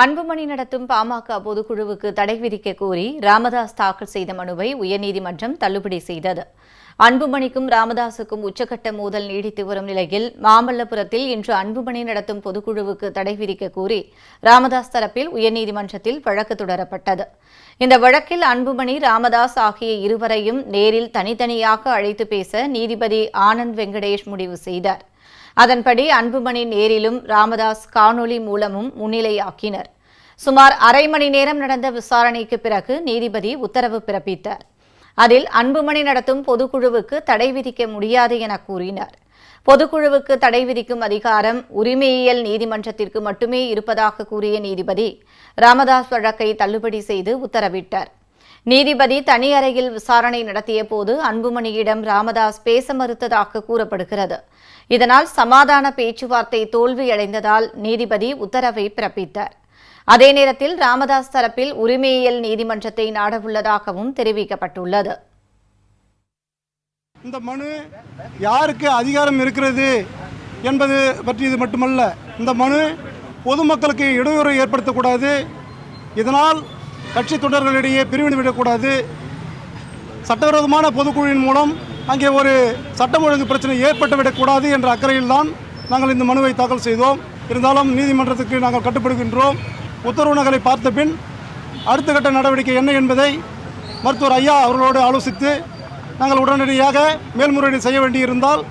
அன்புமணி நடத்தும் பாமக பொதுக்குழுவுக்கு தடை விதிக்க கோரி ராமதாஸ் தாக்கல் செய்த மனுவை உயர்நீதிமன்றம் தள்ளுபடி செய்தது. அன்புமணிக்கும் ராமதாசுக்கும் உச்சக்கட்ட மோதல் நீடித்து வரும் நிலையில் மாமல்லபுரத்தில் இன்று அன்புமணி நடத்தும் பொதுக்குழுவுக்கு தடை விதிக்க கோரி ராமதாஸ் தரப்பில் உயர்நீதிமன்றத்தில் வழக்கு தொடரப்பட்டது. இந்த வழக்கில் அன்புமணி ராமதாஸ் ஆகிய இருவரையும் நேரில் தனித்தனியாக அழைத்து பேச நீதிபதி ஆனந்த் வெங்கடேஷ் முடிவு செய்தார். அதன்படி அன்புமணி நேரிலும் ராமதாஸ் காணொலி மூலமும் முன்னிலையாக்கினர். சுமார் அரை மணி நேரம் நடந்த விசாரணைக்கு பிறகு நீதிபதி உத்தரவு பிறப்பித்தார். அதில் அன்புமணி நடத்தும் பொதுக்குழுவுக்கு தடை விதிக்க முடியாது என கூறினார். பொதுக்குழுவுக்கு தடை விதிக்கும் அதிகாரம் உரிமையியல் நீதிமன்றத்திற்கு மட்டுமே இருப்பதாக கூறிய நீதிபதி ராமதாஸ் வழக்கை தள்ளுபடி செய்து உத்தரவிட்டார். நீதிபதி தனி அறையில் விசாரணை நடத்திய போது அன்புமணியிடம் ராமதாஸ் பேச மறுத்ததாக கூறப்படுகிறது. இதனால் சமாதான பேச்சுவார்த்தை தோல்வியடைந்ததால் நீதிபதி உத்தரவை பிறப்பித்தார். அதே நேரத்தில் ராமதாஸ் தரப்பில் உரிமையியல் நீதிமன்றத்தை நாடவுள்ளதாகவும் தெரிவிக்கப்பட்டுள்ளது. இந்த மனு யாருக்கு அதிகாரம் இருக்கிறது என்பது பற்றியது மட்டுமல்ல. இந்த மனு பொதுமக்களுக்கு இடையூறு ஏற்படுத்தக்கூடாது. இதனால் கட்சி தொண்டர்களிடையே பிரிவினை விடக்கூடாது. சட்டவிரோதமான பொதுக்குழுவின் மூலம் அங்கே ஒரு சட்டம் ஒழுங்கு பிரச்சனை ஏற்பட்டுவிடக்கூடாது என்ற அக்கறையில்தான் நாங்கள் இந்த மனுவை தாக்கல் செய்தோம். இருந்தாலும் நீதிமன்றத்துக்கு நாங்கள் கட்டுப்படுகின்றோம். உத்தரவு நகலை பார்த்த பின் அடுத்த கட்ட நடவடிக்கை என்ன என்பதை மருத்துவர் ஐயா அவர்களோடு ஆலோசித்து நாங்கள் உடனடியாக மேல்முறையீடு செய்ய வேண்டியிருந்தால்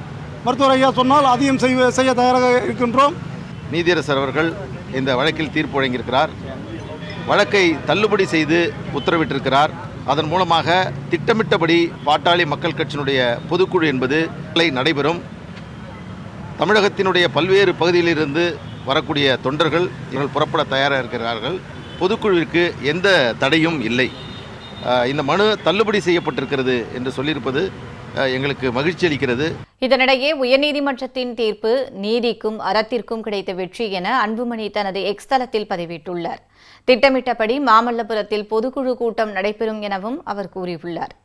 மருத்துவர் ஐயா சொன்னால் அதையும் செய்ய தயாராக இருக்கின்றோம். நீதியரசர் அவர்கள் இந்த வழக்கில் தீர்ப்பு வழங்கியிருக்கிறார். வழக்கை தள்ளுபடி செய்து உத்தரவிட்டிருக்கிறார். அதன் மூலமாக திட்டமிட்டபடி பாட்டாளி மக்கள் கட்சியினுடைய பொதுக்குழு என்பது நடைபெறும். தமிழகத்தினுடைய பல்வேறு பகுதியிலிருந்து வரக்கூடிய தொண்டர்கள் இவர்கள் புறப்பட தயாராக இருக்கிறார்கள் பொதுக்குழுவிற்கு எந்த தடையும் இல்லை. இந்த மனு தள்ளுபடி செய்யப்பட்டிருக்கிறது என்று சொல்லியிருப்பது எங்களுக்கு மகிழ்ச்சி அளிக்கிறது. இதனிடையே உயர்நீதிமன்றத்தின் தீர்ப்பு நீதிக்கும் அறத்திற்கும் கிடைத்த வெற்றி என அன்புமணி தனது எக்ஸ் தளத்தில் பதிவிட்டுள்ளார். திட்டமிட்டபடி மாமல்லபுரத்தில் பொதுக்குழு கூட்டம் நடைபெறும் எனவும் அவர் கூறியுள்ளார்.